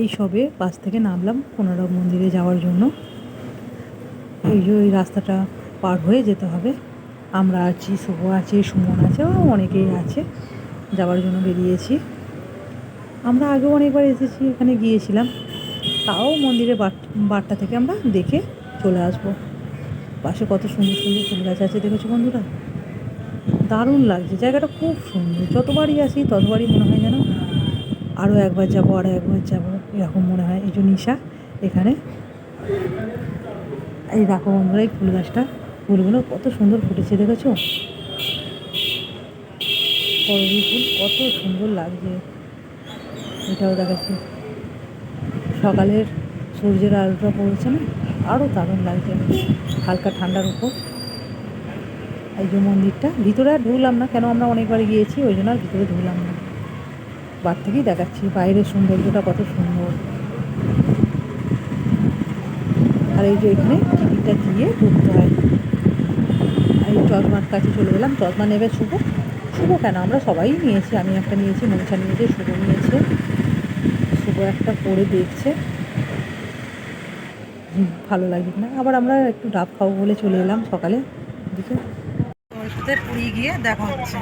এই সবে বাস থেকে নামলাম কোনারক মন্দিরে যাওয়ার জন্য। এই যে ওই রাস্তাটা পার হয়ে যেতে হবে। আমরা আছি, শুভ আছে, সুমন আছে অনেকেই আছে। যাওয়ার জন্য বেরিয়েছি। আমরা আগেও অনেকবার এসেছি, এখানে গিয়েছিলাম। তাও মন্দিরের বাটটা থেকে আমরা দেখে চলে আসব। পাশে কত সুন্দর সুন্দর ফুল গাছ আছে, দেখেছ বন্ধুরা? দারুণ লাগছে, জায়গাটা খুব সুন্দর। যতবারই আসি, ততবারই মনে হয় যেন আরও একবার যাব আরও একবার যাব, এরকম মনে হয়। এই যে নিশা, এখানে। এই দেখো বন্ধুরা, এই ফুল গাছটা। ফুলগুলো কত সুন্দর ফুটেছে, দেখেছ? করবি ফুল কত সুন্দর লাগছে। এটাও দেখাচ্ছি। সকালের সূর্যের আলোটা পড়েছে না? আরও দারুণ লাগছে। হালকা ঠান্ডার উপর। এই যে মন্দিরটা, ভিতরে আর ঢুকলাম না। কেন আমরা অনেকবার গিয়েছি, ওই জন্য আর ভিতরে ঢুকলাম না। বার থেকেই দেখাচ্ছি বাইরের সৌন্দর্যটা কত সুন্দর। আর এই যে এখানে টিকিটটা দিয়ে ঢুকতে হয়। আর এই চশমার কাছে চলে গেলাম, চশমা নেবে শুভ। শুভ কেন? আমরা সবাই নিয়েছি, আমি একটা নিয়েছি মনীষা নিয়েছে, শুভ নিয়েছে। শুভ একটা পরে দেখছে। ভালো লাগে না আবার আমরা একটু ডাব খাব বলে চলে এলাম সকালে। দিকে পুরী গিয়ে দেখা হচ্ছে।